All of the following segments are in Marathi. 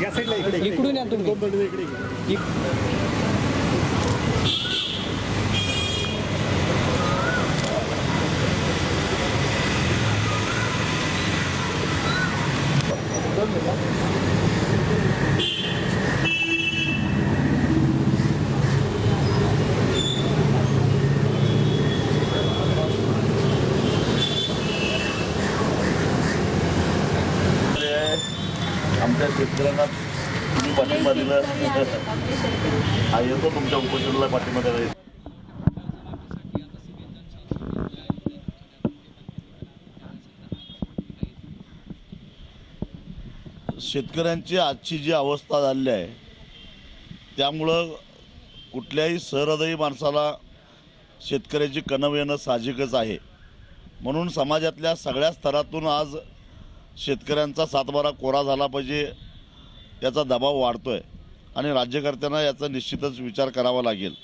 इकडे इकडून या तुम्ही. इकडे. शेतकऱ्यांना तुम्ही पाठिंबा दिला हा येतो तुमच्या उपोषणाला पाठिंबा द्यायला. शेतकऱ्यांची आजची जी अवस्था झालेली आहे त्यामुळं कुठल्याही सहृदयी माणसाला शेतकऱ्याची कणव येणं साहजिकच आहे. म्हणून समाजातल्या सगळ्या स्तरातून आज शेतकऱ्यांचा सातबारा कोरा झाला पाहिजे. याचा दबाव वाढतो आहे आणि राज्यकर्त्यांना याचा निश्चितच विचार करावा लागेल.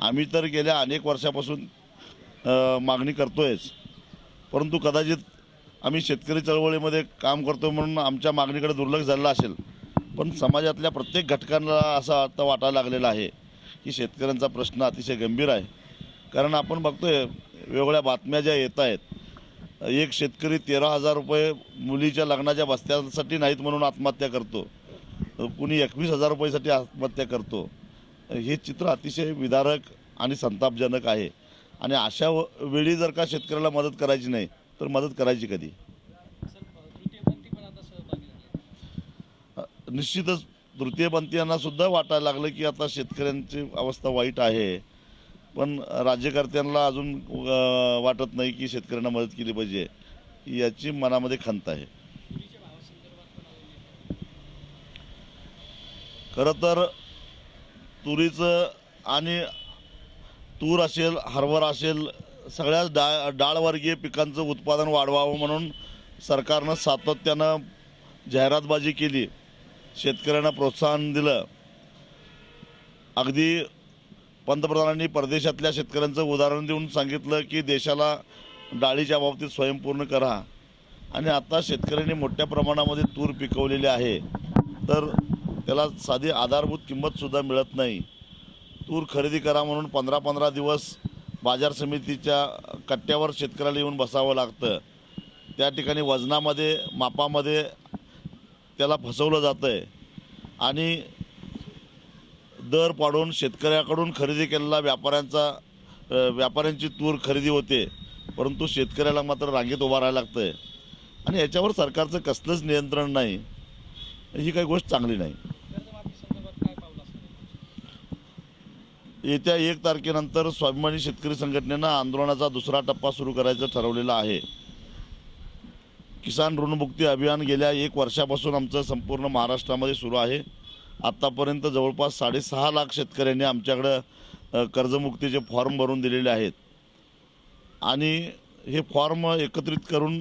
आम्ही तर गेल्या अनेक वर्षापासून मागणी मागणी करतोयच. परंतु कदाचित आम्ही शेतकरी चळवळीमध्ये काम करतो म्हणून आमच्या मागणीकडे दुर्लक्ष झालेलं असेल. पण समाजातल्या प्रत्येक घटकांना असा आता वाटायला लागलेला आहे की शेतकऱ्यांचा प्रश्न अतिशय गंभीर आहे. कारण आपण बघतो आहे वेगवेगळ्या बातम्या ज्या येत आहेत एक शेतकरी तेरा हजार रुपये मुलीच्या लग्नाच्या बस्त्यासाठी नाहीत म्हणून आत्महत्या करतो. कुणी एकवीस हजार रुपयासाठी आत्महत्या करतो हे चित्र अतिशय विदारक आणि संतापजनक आहे. आणि अशा वेळी जर का शेतकऱ्याला मदत करायची नाही तर मदत करायची कधी? निश्चितच तृतीयपंथीयांना सुद्धा वाटायला लागलं की आता शेतकऱ्यांची अवस्था वाईट आहे. पण राज्यकर्त्यांना अजून वाटत नाही की शेतकऱ्यांना मदत केली पाहिजे. याची मनामध्ये खंत आहे. खरं तर तुरीचं आणि तूर असेल हरभरा असेल सगळ्याच डा डाळवर्गीय पिकांचं उत्पादन वाढवावं म्हणून सरकारनं सातत्यानं जाहिरातबाजी केली. शेतकऱ्यांना प्रोत्साहन दिलं. अगदी पंतप्रधानांनी परदेशातल्या शेतकऱ्यांचं उदाहरण देऊन सांगितलं की देशाला डाळीच्या बाबतीत स्वयंपूर्ण करा. आणि आता शेतकऱ्यांनी मोठ्या प्रमाणामध्ये तूर पिकवलेली आहे. तर त्याला साधी आधारभूत किंमतसुद्धा मिळत नाही. तूर खरेदी करा म्हणून पंधरा पंधरा दिवस बाजार समितीच्या कट्ट्यावर शेतकऱ्याला येऊन बसावं लागतं. त्या ठिकाणी वजनामध्ये मापामध्ये त्याला फसवलं जातं आहे आणि दर पाडून शेतकऱ्याकडून खरेदी केलेला व्यापाऱ्यांचा व्यापाऱ्यांची तूर खरेदी होते परंतु शेतकऱ्याला मात्र रांगेत उभा राहायला लागतं आहे आणि याच्यावर सरकारचं कसलंच नियंत्रण नाही. ही काही गोष्ट चांगली नाही. येत्या एक तारखेनंतर स्वाभिमानी शेतकरी संघटनेनं आंदोलनाचा दुसरा टप्पा सुरू करायचं ठरवलेलं आहे. किसान ऋणमुक्ती अभियान गेल्या एक वर्षापासून आमचं संपूर्ण महाराष्ट्रामध्ये सुरू आहे. आत्तापर्यंत जवळपास साडेसहा लाख शेतकऱ्यांनी आमच्याकडं कर्जमुक्तीचे फॉर्म भरून दिलेले आहेत. आणि हे फॉर्म एकत्रित करून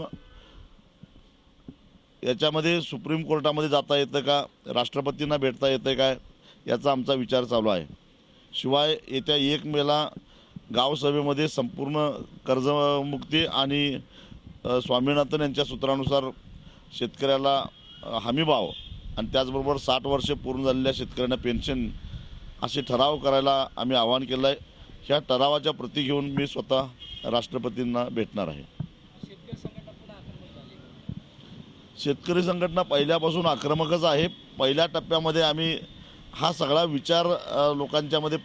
याच्यामध्ये सुप्रीम कोर्टामध्ये जाता येतं का राष्ट्रपतींना भेटता येतं काय याचा आमचा विचार चालू आहे. शिवाय येत्या एक मेला गावसभेमध्ये संपूर्ण कर्जमुक्ती आणि स्वामीनाथन यांच्या सूत्रानुसार शेतकऱ्याला हमीभाव आणि त्याचबरोबर साठ वर्षे पूर्ण झालेल्या शेतकऱ्यांना पेन्शन असे ठराव करायला आम्ही आवाहन केलं आहे ह्या ठरावाच्या प्रती घेऊन मी स्वतः राष्ट्रपतींना भेटणार आहे. शेतकरी संघटना पहिल्यापासून आक्रमकच आहे. पहिल्या टप्प्यामध्ये आम्ही हा सगळा विचार लोकांच्यामध्ये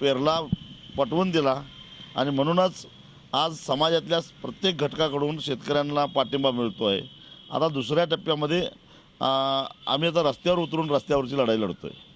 पेरला पटवून दिला. आणि म्हणूनच आज समाजातल्या प्रत्येक घटकाकडून शेतकऱ्यांना पाठिंबा मिळतो आहे आता दुसऱ्या टप्प्यामध्ये आम्ही आता रस्त्यावर उतरून रस्त्यावरची लढाई लढतो आहे